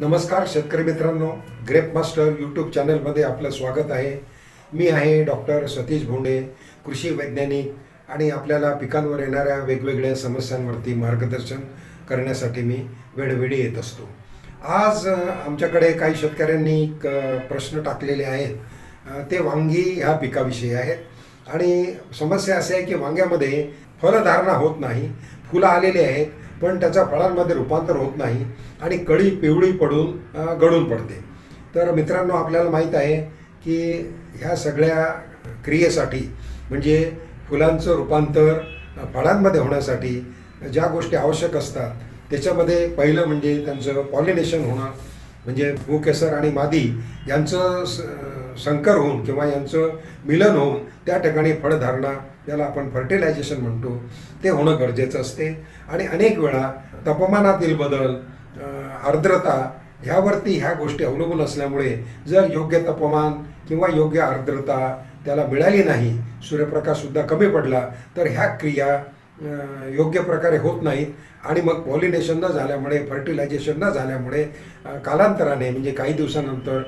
नमस्कार शेतकरी मित्रांनो. ग्रेप मास्टर यूट्यूब चॅनलमध्ये आपलं स्वागत आहे. मी आहे डॉक्टर सतीश भोंडे कृषी वैज्ञानिक आणि आपल्याला पिकांवर येणाऱ्या वेगवेगळ्या समस्यांवरती मार्गदर्शन करण्यासाठी मी वेळोवेळी येत असतो. आज आमच्याकडे काही शेतकऱ्यांनी क- प्रश्न टाकलेले आहेत. ते वांगी ह्या पिकाविषयी आहेत. आणि समस्या अशी आहे की वांग्यामध्ये फलधारणा होत नाही. फुलं आलेली आहेत. पण त्याच्या फळांमध्ये रूपांतर होत नाही आणि कळी पिवळी पडून गळून पडते. तर मित्रांनो आपल्याला माहीत आहे की ह्या सगळ्या क्रियेसाठी म्हणजे फुलांचं रूपांतर फळांमध्ये होण्यासाठी ज्या गोष्टी आवश्यक असतात त्याच्यामध्ये पहिलं म्हणजे त्यांचं पॉलिनेशन होणं म्हणजे भूकेसर आणि मादी यांचं स- संकर होऊन किंवा यांचं मिलन होऊन त्या ठिकाणी फळधारणा ज्याला आपण फर्टिलायझेशन म्हणतो ते होणं गरजेचं असते. आणि अनेक वेळा तापमानातील बदल आर्द्रता ह्यावरती ह्या गोष्टी अवलंबून असल्यामुळे जर योग्य तापमान किंवा योग्य आर्द्रता त्याला मिळाली नाही सूर्यप्रकाशसुद्धा कमी पडला तर ह्या क्रिया योग्य प्रकारे होत नाहीत. आणि मग पॉलिनेशन न झाल्यामुळे फर्टिलायझेशन न झाल्यामुळे कालांतराने म्हणजे काही दिवसानंतर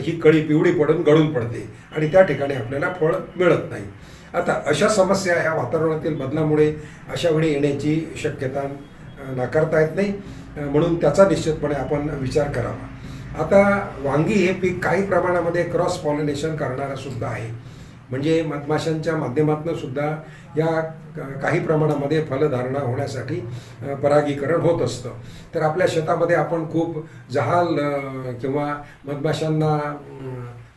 ही कळी पिवळी पडून गळून पडते. आणि त्या ठिकाणी आपल्याला फळ मिळत नाही. आता अशा समस्या ह्या वातावरणातील बदलामुळे अशा वेळी येण्याची शक्यता नाकारता येत नाही. म्हणून त्याचा निश्चितपणे आपण विचार करावा. आता वांगी हे पीक काही प्रमाणामध्ये क्रॉस पॉलिनेशन करणारा सुद्धा आहे. म्हणजे मधमाशांच्या माध्यमातून सुद्धा या काही प्रमाणामध्ये फलधारणा होण्यासाठी परागीकरण होत असतं. तर आपल्या शेतामध्ये आपण खूप जहाल किंवा मधमाशांना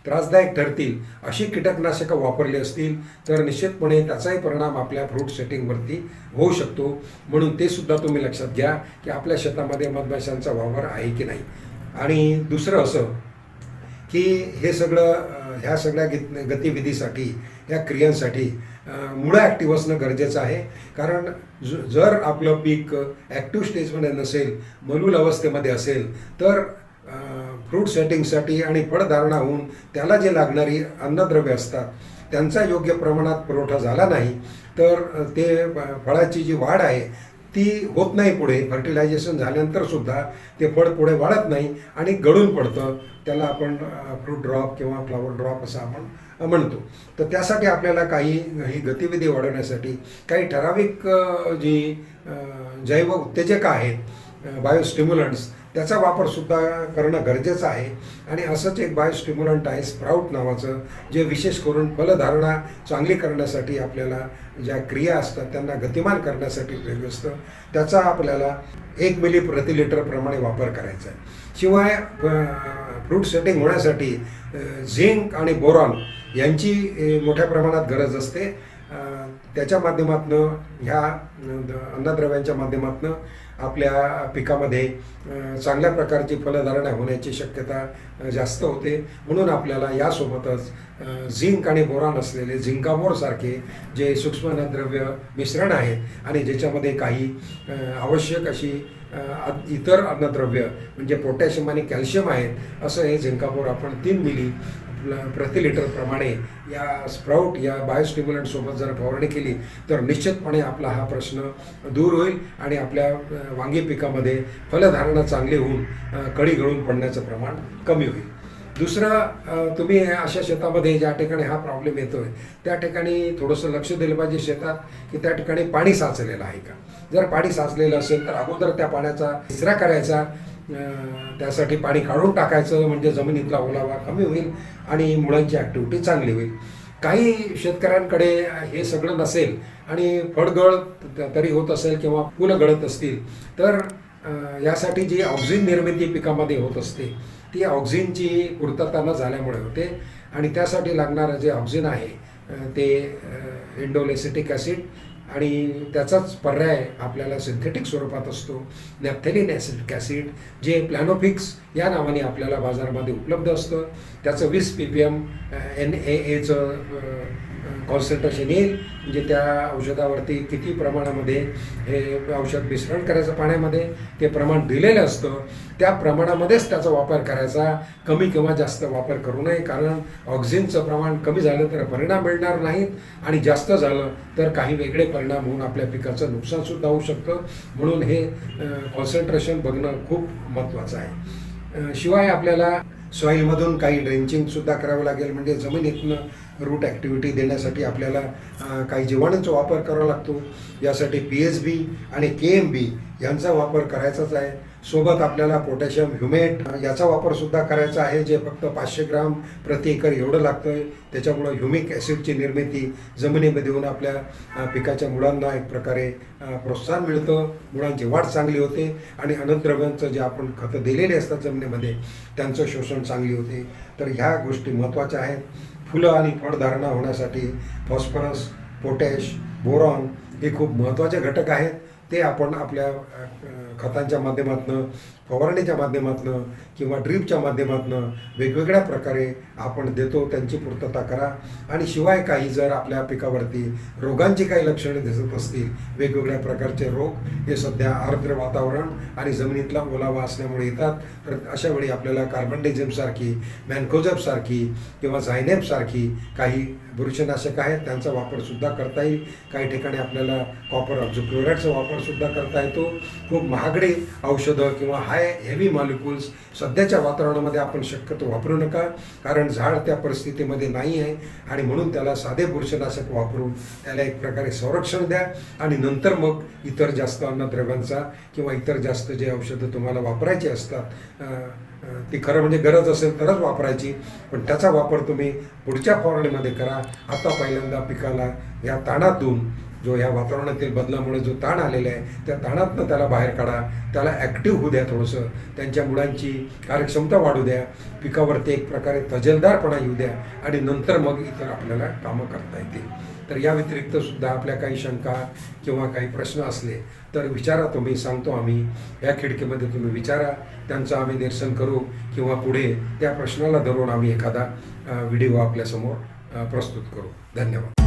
त्रासदायक ठरतील अशी कीटकनाशकं वापरली असतील तर निश्चितपणे त्याचाही परिणाम आपल्या फ्रूट सेटिंगवरती होऊ शकतो. म्हणून ते सुद्धा तुम्ही लक्षात घ्या की आपल्या शेतामध्ये मधमाशांचा वावर आहे की नाही. आणि दुसरं असं की हे सगळं ह्या सगळ्या गित- गतिविधीसाठी या क्रियांसाठी मुळं ॲक्टिव्ह असणं गरजेचं आहे. कारण ज- जर आपलं पीक ॲक्टिव्ह स्टेजमध्ये नसेल मलूल अवस्थेमध्ये असेल तर फ्रूट सेटिंगसाठी आणि फळधारणा होऊन त्याला जे लागणारी अन्नद्रव्य असतात त्यांचा योग्य प्रमाणात पुरवठा झाला नाही तर ते फळाची जी वाढ आहे ती होत नाही पुढे. फर्टिलायझेशन झाल्यानंतरसुद्धा ते फळ पुढे वाढत नाही आणि गळून पडतं. त्याला आपण फ्रूट ड्रॉप किंवा फ्लॉवर ड्रॉप असं आपण म्हणतो. तर त्यासाठी आपल्याला काही ही गतिविधी वाढवण्यासाठी काही ठराविक जी जैव उत्तेजक आहेत बायोस्टिम्युलंट्स त्याचा वापरसुद्धा करणं गरजेचं आहे. आणि असंच एक बायोस्टिम्युलंट आहे स्प्राऊट नावाचं जे विशेष करून फलधारणा चांगली करण्यासाठी आपल्याला ज्या क्रिया असतात त्यांना गतिमान करण्यासाठी उपयोगी असतं. त्याचा आपल्याला एक मिली प्रति लिटरप्रमाणे वापर करायचा आहे. शिवाय फ्रूट सेटिंग होण्यासाठी झिंक आणि बोरॉन यांची मोठ्या प्रमाणात गरज असते. त्याच्या माध्यमातनं ह्या अन्नद्रव्यांच्या माध्यमातनं आपल्या पिकामध्ये चांगल्या प्रकारची फलधारणा होण्याची शक्यता जास्त होते. म्हणून आपल्याला यासोबतच झिंक आणि बोरान असलेले झिंकामोरसारखे जे सूक्ष्म अन्नद्रव्य मिश्रण आहे आणि ज्याच्यामध्ये काही आवश्यक अशी इतर अन्नद्रव्य म्हणजे पोटॅशियम आणि कॅल्शियम आहेत असं हे झिंकामोर आपण तीन मिली प्रति लिटर प्रमाणे या स्प्राऊट या बायोस्टिम्युलंटसोबत जर फवारणी केली तर निश्चितपणे आपला हा प्रश्न दूर होईल आणि आपल्या वांगी पिकामध्ये फलधारणा चांगली होऊन कडी कळी गळून पडण्याचं प्रमाण कमी होईल. दुसरं तुम्ही अशा शेतामध्ये ज्या ठिकाणी हा प्रॉब्लेम येतोय त्या ठिकाणी थोडंसं लक्ष दिलं पाहिजे शेतात की त्या ठिकाणी पाणी साचलेलं आहे का? जर पाणी साचलेलं असेल तर अगोदर त्या पाण्याचा निचरा करायचा त्यासाठी पाणी काढून टाकायचं म्हणजे जमिनीतला ओलावा कमी होईल आणि मुळांची ॲक्टिव्हिटी चांगली होईल. काही शेतकऱ्यांकडे हे सगळं नसेल आणि फळगळ तरी होत असेल किंवा फुलं गळत असतील तर यासाठी जी ऑक्झिन निर्मिती पिकामध्ये होत असते ती ऑक्झिनची पूर्तता न झाल्यामुळे होते. आणि त्यासाठी लागणारं जे ऑक्झिन आहे ते इंडोलेसिटिक ॲसिड आणि त्याचाच पर्याय आपल्याला सिंथेटिक स्वरूपात असतो. नॅप्थेलिन ॲसिड ॲसिड जे प्लॅनोफिक्स या नावाने आपल्याला बाजारामध्ये उपलब्ध असतं. त्याचं वीस P P M N A एचं कॉन्सन्ट्रेशन येईल म्हणजे त्या औषधावरती किती प्रमाणामध्ये हे औषध मिश्रण करायचं पाण्यामध्ये ते प्रमाण दिलेलं असतं त्या प्रमाणामध्येच त्याचा वापर करायचा. कमी किंवा जास्त वापर करू नये कारण ऑक्सिजनचं प्रमाण कमी झालं तर परिणाम मिळणार नाहीत आणि जास्त झालं तर काही वेगळे परिणाम होऊन आपल्या पिकाचं नुकसानसुद्धा होऊ शकतं. म्हणून हे कॉन्सन्ट्रेशन बघणं खूप महत्त्वाचं आहे. शिवाय आपल्याला सॉईलमधून काही ड्रेंचिंगसुद्धा करावं लागेल म्हणजे जमिनीतनं रूट ॲक्टिव्हिटी देण्यासाठी आपल्याला काही जीवाणूंचा वापर करावा लागतो. यासाठी पी एच बी आणि के एम बी यांचा वापर करायचाच आहे. सोबत आपल्याला पोटॅशियम ह्युमेट याचा वापरसुद्धा करायचा आहे. जे फक्त पाचशे ग्राम प्रति एकर एवढं लागतं आहे त्याच्यामुळं ह्युमिक ॲसिडची निर्मिती जमिनीमध्ये होऊन आपल्या पिकाच्या मुळांना एक प्रकारे प्रोत्साहन मिळतं. मुळांची वाढ चांगली होते आणि अनद्रव्यांचं जे आपण खतं दिलेले असतात जमिनीमध्ये त्यांचं शोषण चांगली होते. तर ह्या गोष्टी महत्त्वाच्या आहेत. फुलं आणि फळधारणा होण्यासाठी फॉस्फरस पोटॅश बोरॉन हे खूप महत्त्वाचे घटक आहेत. ते आपण आपल्या खतांच्या माध्यमातून फवारणीच्या माध्यमातून किंवा ड्रीपच्या माध्यमातून वेगवेगळ्या प्रकारे आपण देतो त्यांची पूर्तता करा. आणि शिवाय काही जर आपल्या पिकावरती रोगांची काही लक्षणे दिसत असतील वेगवेगळ्या प्रकारचे रोग हे सध्या आर्द्र वातावरण आणि जमिनीतला ओलावा असल्यामुळे येतात. तर अशावेळी आपल्याला आपल्याला कार्बनडिझमसारखी मॅनकोजपसारखी किंवा झायनेपसारखी काही बुरशीनाशक आहेत त्यांचा वापरसुद्धा करता येईल. काही ठिकाणी आपल्याला कॉपर ऑक्झोक्लोराईडचा वापरसुद्धा करता येतो. खूप महागडे औषधं किंवा हाय हेवी मॉलिक्युल्स सध्याच्या वातावरणामध्ये आपण शक्यतो वापरू नका कारण झाड त्या परिस्थितीमध्ये नाही आहे आणि म्हणून त्याला साधे बुरशनाशक वापरून त्याला एक प्रकारे संरक्षण द्या आणि नंतर मग इतर जास्त अन्नद्रव्यांचा किंवा इतर जास्त जे औषधं तुम्हाला वापरायची असतात ती खरं म्हणजे गरज असेल तरच वापरायची पण त्याचा वापर तुम्ही पुढच्या फवारणीमध्ये करा. आता पहिल्यांदा पिकाला या ताणातून जो या वातावरणातील बदलामुळे जो ताण आलेला आहे त्या ताणातनं त्याला बाहेर काढा. त्याला ॲक्टिव्ह होऊ द्या थोडंसं. त्यांच्या मुलांची कार्यक्षमता वाढू द्या. पिकावरती एक प्रकारे तजेलदारपणा येऊ द्या. आणि नंतर मग इतर आपल्याला कामं करता येतील. तर या व्यतिरिक्त सुद्धा आपल्या काही शंका किंवा काही प्रश्न असले तर विचारा तुम्ही सांगतो आम्ही. या खिडकीमध्ये तुम्ही विचारा. त्यांचं आम्ही निरसन करू किंवा पुढे त्या प्रश्नाला धरून आम्ही एखादा व्हिडिओ आपल्यासमोर प्रस्तुत करू. धन्यवाद.